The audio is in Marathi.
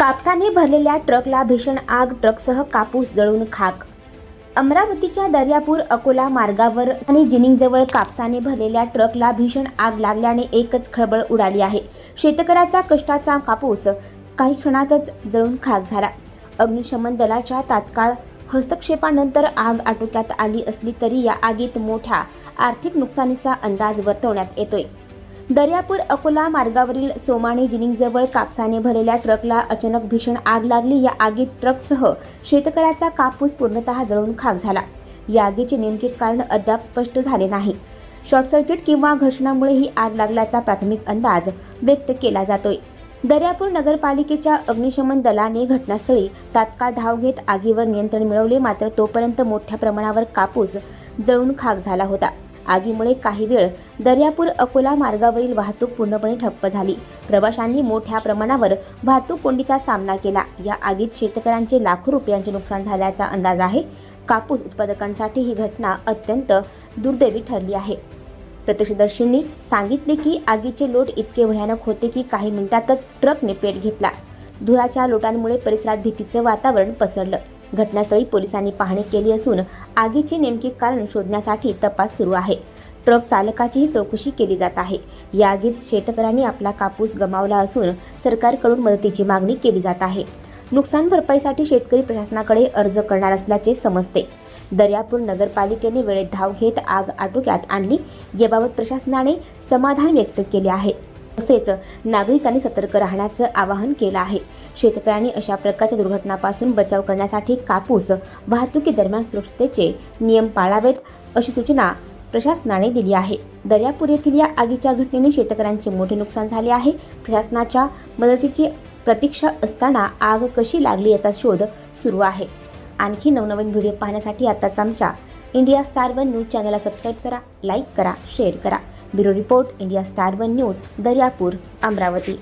कापसाने भरलेल्या ट्रकला भीषण आग ट्रकसह कापूस जळून खाक. अमरावतीच्या दर्यापूर अकोला मार्गावर आणि जिनिंगजवळ कापसाने भरलेल्या ट्रकला भीषण आग लागल्याने एकच खळबळ उडाली आहे. शेतकऱ्याचा कष्टाचा कापूस काही क्षणातच जळून खाक झाला. अग्निशमन दलाच्या तात्काळ हस्तक्षेपानंतर आग आटोक्यात आली असली तरी या आगीत मोठ्या आर्थिक नुकसानीचा अंदाज वर्तवण्यात येतोय. दर्यापूर अकोला मार्गावरील सोमाणी जिनिंगजवळ कापसाने भरलेल्या ट्रकला अचानक भीषण आग लागली. या आगीत ट्रकसह शेतकऱ्याचा कापूस पूर्णतः जळून खाक झाला. या आगीचे नेमके कारण अद्याप स्पष्ट झाले नाही. शॉर्ट सर्किट किंवा घर्षणामुळे ही आग लागल्याचा प्राथमिक अंदाज व्यक्त केला जातोय. दर्यापूर नगरपालिकेच्या अग्निशमन दलाने घटनास्थळी तात्काळ धाव घेत आगीवर नियंत्रण मिळवले. मात्र तोपर्यंत मोठ्या प्रमाणावर कापूस जळून खाक झाला होता. आगीमुळे काही वेळ दर्यापूर अकोला मार्गावरील वाहतूक पूर्णपणे ठप्प झाली. प्रवाशांनी मोठ्या प्रमाणावर वाहतूक कोंडीचा सामना केला. या आगीत शेतकऱ्यांचे लाखो रुपयांचे नुकसान झाल्याचा अंदाज आहे. कापूस उत्पादकांसाठी ही घटना अत्यंत दुर्दैवी ठरली आहे. प्रत्यक्षदर्शींनी सांगितले की आगीचे लोट इतके भयानक होते की काही मिनिटातच ट्रकने पेट घेतला. धुराच्या लोटांमुळे परिसरात भीतीचं वातावरण पसरलं. घटनास्थळी पोलिसांनी पाहणी केली असून आगीचे नेमके कारण शोधण्यासाठी तपास सुरू आहे. ट्रक चालकाचीही चौकशी केली जात आहे. या आगीत शेतकऱ्यांनी आपला कापूस गमावला असून सरकारकडून मदतीची मागणी केली जात आहे. नुकसान भरपाईसाठी शेतकरी प्रशासनाकडे अर्ज करणार असल्याचे समजते. दर्यापूर नगरपालिकेने वेळेत धाव घेत आग आटोक्यात आणली याबाबत प्रशासनाने समाधान व्यक्त केले आहे. तसेच नागरिकांनी सतर्क राहण्याचं आवाहन केलं आहे. शेतकऱ्यांनी अशा प्रकारच्या दुर्घटनापासून बचाव करण्यासाठी कापूस वाहतुकीदरम्यान सुरक्षतेचे नियम पाळावेत अशी सूचना प्रशासनाने दिली आहे. दर्यापूर येथील या आगीच्या घटनेने शेतकऱ्यांचे मोठे नुकसान झाले आहे. प्रशासनाच्या मदतीची प्रतीक्षा असताना आग कशी लागली याचा शोध सुरू आहे. आणखी नवनवीन व्हिडिओ पाहण्यासाठी आताच आमच्या इंडिया स्टार वन न्यूज चॅनलला सबस्क्राईब करा लाईक करा शेअर करा. Bureau report India Star One News Daryapur Amravati.